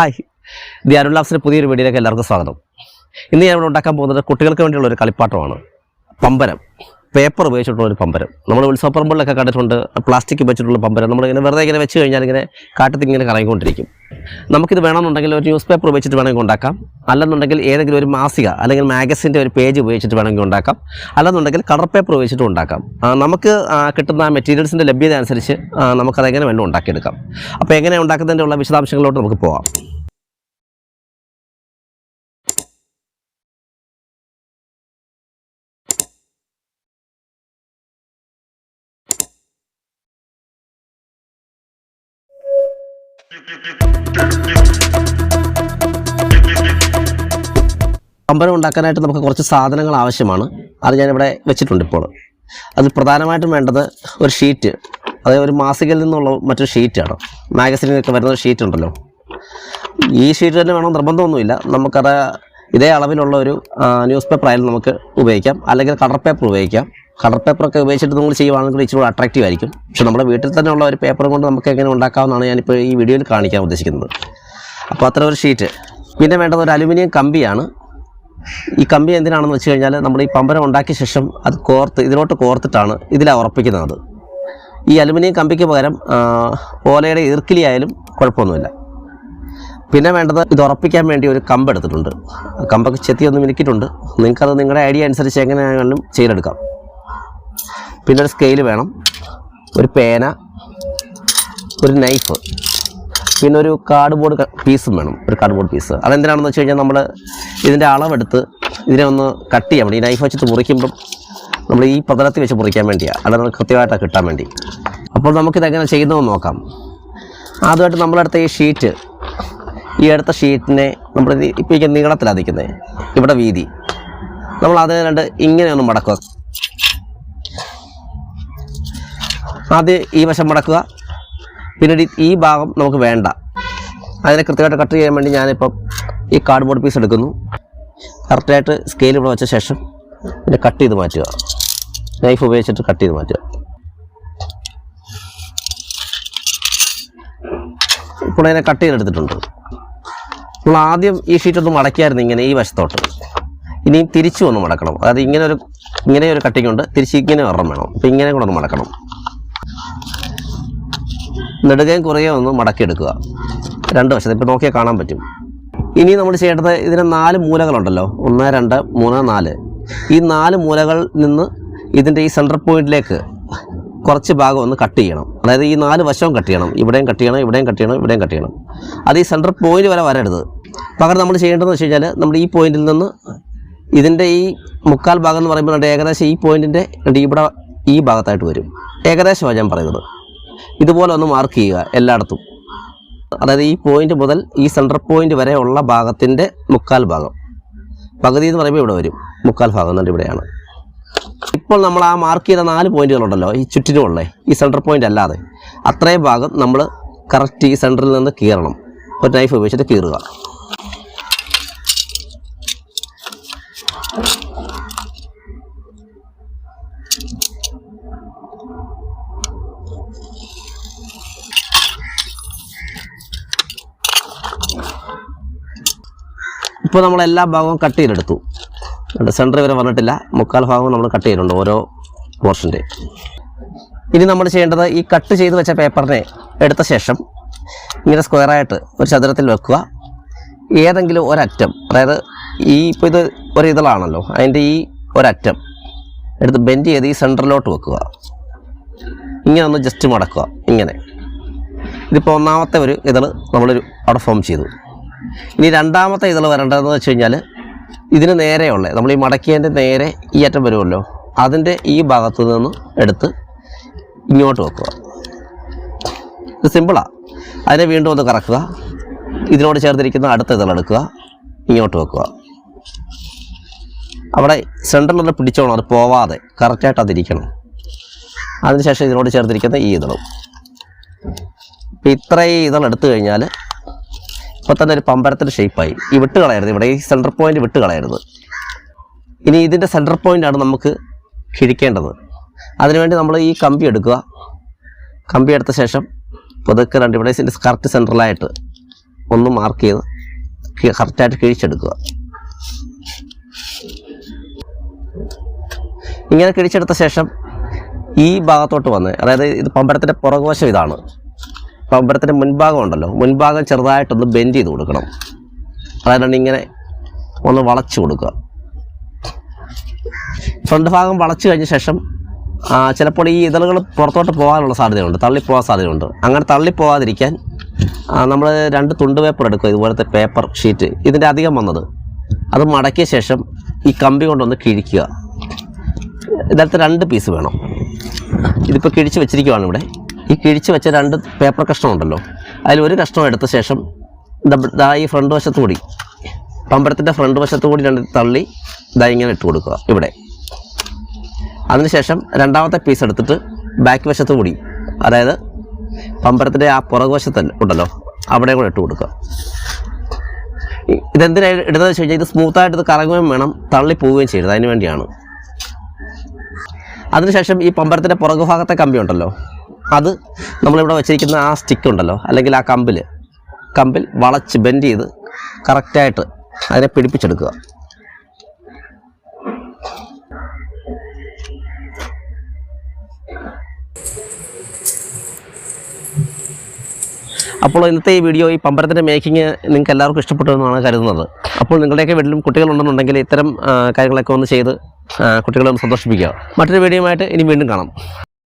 Hi. The അരുളാസിന്റെ പുതിയൊരു വീഡിയോയിലേക്ക് എല്ലാവർക്കും സ്വാഗതം. ഇന്ന് ഞാൻ ഇവിടെ ഉണ്ടാക്കാൻ പോകുന്നത് കുട്ടികൾക്ക് വേണ്ടിയുള്ള ഒരു കളിപ്പാട്ടമാണ്. പമ്പരം. പേപ്പർ ഉപയോഗിച്ചിട്ടുള്ള ഒരു പമ്പരം. നമ്മൾ ഉത്സവപ്പറമ്പുകളിലൊക്കെ കണ്ടിട്ടുണ്ട്. പ്ലാസ്റ്റിക് വെച്ചിട്ടുള്ള പമ്പരം. നമ്മളിങ്ങനെ വെറുതെ ഇങ്ങനെ വെച്ച് കഴിഞ്ഞാൽ ഇങ്ങനെ കാട്ടത്തിൽ ഇങ്ങനെ കറങ്ങിക്കൊണ്ടിരിക്കും. നമുക്കിത് വേണമെന്നുണ്ടെങ്കിൽ ഒരു ന്യൂസ് പേപ്പർ ഉപയോഗിച്ചിട്ട് വേണമെങ്കിൽ ഉണ്ടാക്കാം. അല്ലെന്നുണ്ടെങ്കിൽ ഏതെങ്കിലും ഒരു മാസിക അല്ലെങ്കിൽ മാഗസിന്റെ ഒരു പേജ് ഉപയോഗിച്ചിട്ട് വേണമെങ്കിൽ ഉണ്ടാക്കാം. അല്ലെന്നുണ്ടെങ്കിൽ കളർ പേപ്പർ ഉപയോഗിച്ചിട്ട് ഉണ്ടാക്കാം. നമുക്ക് കിട്ടുന്ന മെറ്റീരിയൽസിന്റെ ലഭ്യത അനുസരിച്ച് നമുക്കതെങ്ങനെ വേണം ഉണ്ടാക്കിയെടുക്കാം. അപ്പോൾ എങ്ങനെ ഉണ്ടാക്കുന്നതിന്റെ ഉള്ള വിശദാംശങ്ങളിലോട്ട് നമുക്ക് പോവാം. പമ്പരം ഉണ്ടാക്കാനായിട്ട് നമുക്ക് കുറച്ച് സാധനങ്ങൾ ആവശ്യമാണ്. അത് ഞാനിവിടെ വെച്ചിട്ടുണ്ട് ഇപ്പോൾ. അതിൽ പ്രധാനമായിട്ടും വേണ്ടത് ഒരു ഷീറ്റ്. അതായത് ഒരു മാസികയിൽ നിന്നുള്ള മറ്റൊരു ഷീറ്റാണ്. മാഗസിനിലൊക്കെ വരുന്ന ഒരു ഷീറ്റ് ഉണ്ടല്ലോ. ഈ ഷീറ്റ് തന്നെ വേണം നിർബന്ധമൊന്നുമില്ല. നമുക്കത് ഇതേ അളവിലുള്ള ഒരു ന്യൂസ് പേപ്പർ ആയാലും നമുക്ക് ഉപയോഗിക്കാം. അല്ലെങ്കിൽ കളർ പേപ്പർ ഉപയോഗിക്കാം. കളർ പേപ്പറൊക്കെ ഉപയോഗിച്ചിട്ട് നിങ്ങൾ ചെയ്യുവാണെങ്കിൽ ഇച്ചിരി അട്രാക്റ്റീവ് ആയിരിക്കും. പക്ഷെ നമ്മുടെ വീട്ടിൽ തന്നെ ഉള്ള ഒരു പേപ്പർ കൊണ്ട് നമുക്ക് എങ്ങനെ ഉണ്ടാക്കാമെന്നാണ് ഞാനിപ്പോൾ ഈ വീഡിയോയിൽ കാണിക്കാൻ ഉദ്ദേശിക്കുന്നത്. അപ്പോൾ അത്ര ഒരു ഷീറ്റ് പിന്നെ വേണ്ടത് ഒരു അലുമിനിയം കമ്പിയാണ്. ഈ കമ്പി എന്തിനാണെന്ന് വെച്ച് കഴിഞ്ഞാൽ നമ്മൾ ഈ പമ്പരം ഉണ്ടാക്കിയ ശേഷം അത് കോർത്ത് ഇതിലോട്ട് കോർത്തിട്ടാണ് ഇതിലാണ് ഉറപ്പിക്കുന്നത്. ഈ അലുമിനിയം കമ്പിക്ക് പകരം ഓലയുടെ ഈർക്കിലി ആയാലും കുഴപ്പമൊന്നുമില്ല. പിന്നെ വേണ്ടത് ഇത് ഉറപ്പിക്കാൻ വേണ്ടി ഒരു കമ്പ് എടുത്തിട്ടുണ്ട്. കമ്പൊക്കെ ചെത്തി ഒന്ന് മിനുക്കിയിട്ടുണ്ട്. നിങ്ങൾക്കത് നിങ്ങളുടെ ഐഡിയ അനുസരിച്ച് എങ്ങനെയാണെങ്കിലും ചെയ്തെടുക്കാം. പിന്നെ ഒരു സ്കെയിൽ വേണം. ഒരു പേന ഒരു നൈഫ് പിന്നെ ഒരു കാർഡ് ബോർഡ് പീസും വേണം. ഒരു കാർഡ് ബോർഡ് പീസ് അതെന്തിനാണെന്ന് വെച്ച് കഴിഞ്ഞാൽ നമ്മൾ ഇതിന്റെ അളവെടുത്ത് ഇതിനെ ഒന്ന് കട്ട് ചെയ്യാൻ വേണ്ടി ഈ നൈഫ് വെച്ചിട്ട് മുറിക്കുമ്പം നമ്മൾ ഈ പതനത്തിൽ വെച്ച് മുറിക്കാൻ വേണ്ടിയാണ് അത് നമുക്ക് കൃത്യമായിട്ട് കിട്ടാൻ വേണ്ടി. അപ്പോൾ നമുക്കിതെങ്ങനെ ചെയ്യുന്നതെന്ന് നോക്കാം. ആദ്യമായിട്ട് നമ്മളെടുത്ത ഈ ഷീറ്റ് ഈ അടുത്ത ഷീറ്റിനെ നമ്മൾ ഇപ്പോൾ ഈ നീളത്തിലാണ് നിൽക്കുന്നത് ഇവിടെ വീതി. നമ്മൾ അത് രണ്ട് ഇങ്ങനെ ഒന്ന് മടക്കുക. ആദ്യം ഈ വശം മടക്കുക. പിന്നീട് ഈ ഭാഗം നമുക്ക് വേണ്ട. അതിനെ കൃത്യമായിട്ട് കട്ട് ചെയ്യാൻ വേണ്ടി ഞാനിപ്പം ഈ കാർഡ്ബോർഡ് പീസ് എടുക്കുന്നു. കറക്റ്റായിട്ട് സ്കെയിൽ ഇവിടെ വെച്ച ശേഷം പിന്നെ കട്ട് ചെയ്ത് മാറ്റുക. നൈഫ് ഉപയോഗിച്ചിട്ട് കട്ട് ചെയ്ത് മാറ്റുക. ഇപ്പോൾ അതിനെ കട്ട് ചെയ്തെടുത്തിട്ടുണ്ട്. നമ്മൾ ആദ്യം ഈ ഷീറ്റ് ഒന്ന് മടക്കിയായിരുന്നു ഇങ്ങനെ ഈ വശത്തോട്ട്. ഇനിയും തിരിച്ചു ഒന്ന് മടക്കണം. അതായത് ഇങ്ങനെ ഒരു ഇങ്ങനെ ഒരു കട്ടിങ് ഉണ്ട്. തിരിച്ച് ഇങ്ങനെ ഒരെണ്ണം വേണം. അപ്പം ഇങ്ങനെ കൂടെ ഒന്ന് മടക്കണം. നെടുകയും കുറയും ഒന്ന് മടക്കിയെടുക്കുക. രണ്ട് വശത്ത്. ഇപ്പോൾ നോക്കിയാൽ കാണാൻ പറ്റും. ഇനി നമ്മൾ ചെയ്യേണ്ടത് ഇതിന് നാല് മൂലകളുണ്ടല്ലോ. ഒന്ന് രണ്ട് മൂന്ന് നാല്. ഈ നാല് മൂലകളിൽ നിന്ന് ഇതിന്റെ ഈ സെന്റർ പോയിന്റിലേക്ക് കുറച്ച് ഭാഗം ഒന്ന് കട്ട് ചെയ്യണം. അതായത് ഈ നാല് വശവും കട്ട് ചെയ്യണം. ഇവിടെയും കട്ട് ചെയ്യണം ഇവിടെയും കട്ട് ചെയ്യണം ഇവിടെയും കട്ട് ചെയ്യണം. അത് ഈ സെന്റർ പോയിന്റ് വരെ വരരുത്. പകരം നമ്മൾ ചെയ്യേണ്ടതെന്ന് വെച്ച് കഴിഞ്ഞാൽ നമ്മൾ ഈ പോയിന്റിൽ നിന്ന് ഇതിന്റെ ഈ മുക്കാൽ ഭാഗം എന്ന് പറയുമ്പോൾ ഏകദേശം ഈ പോയിന്റിന്റെ ഇവിടെ ഈ ഭാഗത്തായിട്ട് വരും. ഏകദേശമാണ് ഞാൻ പറയുന്നത്. ഇതുപോലെ ഒന്ന് മാർക്ക് ചെയ്യുക എല്ലായിടത്തും. അതായത് ഈ പോയിന്റ് മുതൽ ഈ സെന്റർ പോയിന്റ് വരെ ഉള്ള ഭാഗത്തിന്റെ മുക്കാൽ ഭാഗം. പകുതി എന്ന് പറയുമ്പോൾ ഇവിടെ വരും. മുക്കാൽ ഭാഗം എന്നിട്ട് ഇവിടെയാണ്. ഇപ്പോൾ നമ്മൾ ആ മാർക്ക് ചെയ്ത നാല് പോയിന്റുകളുണ്ടല്ലോ ഈ ചുറ്റിനുമുള്ള ഈ സെന്റർ പോയിന്റ് അല്ലാതെ. അത്രയും ഭാഗം നമ്മൾ കറക്റ്റ് ഈ സെന്ററിൽ നിന്ന് കീറണം. ഒരു നൈഫ് ഉപയോഗിച്ചിട്ട് കീറുക. ഇപ്പോൾ നമ്മൾ എല്ലാ ഭാഗവും കട്ട് ചെയ്തെടുത്തു. സെന്റർ വരെ വന്നിട്ടില്ല. മുക്കാൽ ഭാഗവും നമ്മൾ കട്ട് ചെയ്തിട്ടുണ്ട് ഓരോ പോർഷന്റെ ഇനി നമ്മൾ ചെയ്യേണ്ടത് ഈ കട്ട് ചെയ്ത് വെച്ച പേപ്പറിനെ എടുത്ത ശേഷം ഇങ്ങനെ സ്ക്വയറായിട്ട് ഒരു ചതുരത്തിൽ വെക്കുക. ഏതെങ്കിലും ഒരറ്റം അതായത് ഈ ഇപ്പോൾ ഇത് ഒരു ഇതളാണല്ലോ. അതിന്റെ ഈ ഒരറ്റം എടുത്ത് ബെൻഡ് ചെയ്ത് ഈ സെന്ററിലോട്ട് വെക്കുക. ഇങ്ങനെ ഒന്ന് ജസ്റ്റ് മടക്കുക. ഇങ്ങനെ. ഇതിപ്പോൾ ഒന്നാമത്തെ ഒരു ഇതൾ നമ്മളൊരു അവിടെ ഫോം ചെയ്തു. ഇനി രണ്ടാമത്തെ ഇതൾ വരേണ്ടതെന്ന് വെച്ച് കഴിഞ്ഞാൽ ഇതിന് നേരെയുള്ള നമ്മൾ ഈ മടക്കിയതിന്റെ നേരെ ഈ അറ്റം വരുമല്ലോ അതിന്റെ ഈ ഭാഗത്തു നിന്ന് എടുത്ത് ഇങ്ങോട്ട് വെക്കുക. ഇത് സിമ്പിളാണ് അതിനെ വീണ്ടും ഒന്ന് കറക്കുക. ഇതിനോട് ചേർത്തിരിക്കുന്ന അടുത്ത ഇതളെടുക്കുക ഇങ്ങോട്ട് വെക്കുക. അവിടെ സെന്ററിലൊന്ന് പിടിച്ചോണം അത് പോവാതെ കറക്റ്റായിട്ട് അതിരിക്കണം. അതിനുശേഷം ഇതിനോട് ചേർത്തിരിക്കുന്ന ഈ ഇതളും. ഇത്രയും ഇതൾ എടുത്തു കഴിഞ്ഞാൽ ഇപ്പം തന്നെ ഒരു പമ്പരത്തിന്റെ ഷേപ്പായി ഈ വിട്ട് കളയരുത് ഇവിടെ ഈ സെന്റർ പോയിന്റ് വിട്ട് കളയരുത് ഇനി ഇതിന്റെ സെന്റർ പോയിന്റാണ് നമുക്ക് കിഴിക്കേണ്ടത്. അതിനുവേണ്ടി നമ്മൾ ഈ കമ്പി എടുക്കുക. കമ്പി എടുത്ത ശേഷം പുതുക്കെ രണ്ട് ഇവിടെ ഇതിന്റെ കറക്റ്റ് സെന്ററിലായിട്ട് ഒന്ന് മാർക്ക് ചെയ്ത് കറക്റ്റായിട്ട് കിഴിച്ചെടുക്കുക. ഇങ്ങനെ കിഴിച്ചെടുത്ത ശേഷം ഈ ഭാഗത്തോട്ട് വന്ന് അതായത് ഇത് പമ്പരത്തിന്റെ പുറകുവശം ഇതാണ്. പമ്പരത്തിന്റെ മുൻഭാഗം ഉണ്ടല്ലോ. മുൻഭാഗം ചെറുതായിട്ടൊന്ന് ബെൻഡ് ചെയ്ത് കൊടുക്കണം. അതായത് ഇങ്ങനെ ഒന്ന് വളച്ചു കൊടുക്കുക. ഫ്രണ്ട് ഭാഗം വളച്ചു കഴിഞ്ഞ ശേഷം ചിലപ്പോൾ ഈ ഇതളുകൾ പുറത്തോട്ട് പോകാനുള്ള സാധ്യതയുണ്ട്. തള്ളിപ്പോകാൻ സാധ്യതയുണ്ട്. അങ്ങനെ തള്ളിപ്പോകാതിരിക്കാൻ നമ്മൾ രണ്ട് തുണ്ട് പേപ്പർ എടുക്കുക. ഇതുപോലത്തെ പേപ്പർ ഷീറ്റ് ഇതിന്റെ അധികം വന്നത്. അത് മടക്കിയ ശേഷം ഈ കമ്പി കൊണ്ടൊന്ന് കിഴിക്കുക. ഇതിനകത്ത് രണ്ട് പീസ് വേണം. ഇതിപ്പോൾ കിഴിച്ച് വെച്ചിരിക്കുവാണ് ഇവിടെ. ഈ കിഴിച്ച് വെച്ച രണ്ട് പേപ്പർ കഷ്ണമുണ്ടല്ലോ. അതിൽ ഒരു കഷ്ണം എടുത്ത ശേഷം ദാ- ഈ ഫ്രണ്ട് വശത്തുകൂടി പമ്പരത്തിന്റെ ഫ്രണ്ട് വശത്തുകൂടി രണ്ട് തള്ളി ദാ ഇങ്ങനെ ഇട്ട് കൊടുക്കുക ഇവിടെ. അതിനുശേഷം രണ്ടാമത്തെ പീസ് എടുത്തിട്ട് ബാക്ക് വശത്ത് കൂടി അതായത് പമ്പരത്തിന്റെ ആ പുറകു പുറകുവശത്ത് ഉണ്ടല്ലോ അവിടെ കൂടെ ഇട്ട് കൊടുക്കുക. ഇതെന്തിനാ ഇടുന്നത് വെച്ച് കഴിഞ്ഞാൽ ഇത് സ്മൂത്തായിട്ട് ഇത് കറങ്ങുകയും വേണം തള്ളി പോവുകയും ചെയ്യരുത് അതിന് വേണ്ടിയാണ്. അതിനുശേഷം ഈ പമ്പരത്തിന്റെ പുറകു ഭാഗത്തെ കമ്പി ഉണ്ടല്ലോ അത് നമ്മളിവിടെ വെച്ചിരിക്കുന്ന ആ സ്റ്റിക്ക് ഉണ്ടല്ലോ അല്ലെങ്കിൽ ആ കമ്പിൽ കമ്പിൽ വളച്ച് ബെൻഡ് ചെയ്ത് കറക്റ്റായിട്ട് അതിനെ പിടിപ്പിച്ചെടുക്കുക. അപ്പോൾ ഇന്നത്തെ ഈ വീഡിയോ ഈ പമ്പരത്തിന്റെ മേക്കിംഗ് നിങ്ങൾക്ക് എല്ലാവർക്കും ഇഷ്ടപ്പെട്ടു എന്നാണ് കരുതുന്നത്. അപ്പോൾ നിങ്ങളുടെയൊക്കെ വീട്ടിലും കുട്ടികളുണ്ടെന്നുണ്ടെങ്കിൽ ഇത്തരം കാര്യങ്ങളൊക്കെ ഒന്ന് ചെയ്ത് കുട്ടികളെ ഒന്ന് സന്തോഷിപ്പിക്കുക. മറ്റൊരു വീഡിയോയുമായിട്ട് ഇനി വീണ്ടും കാണാം.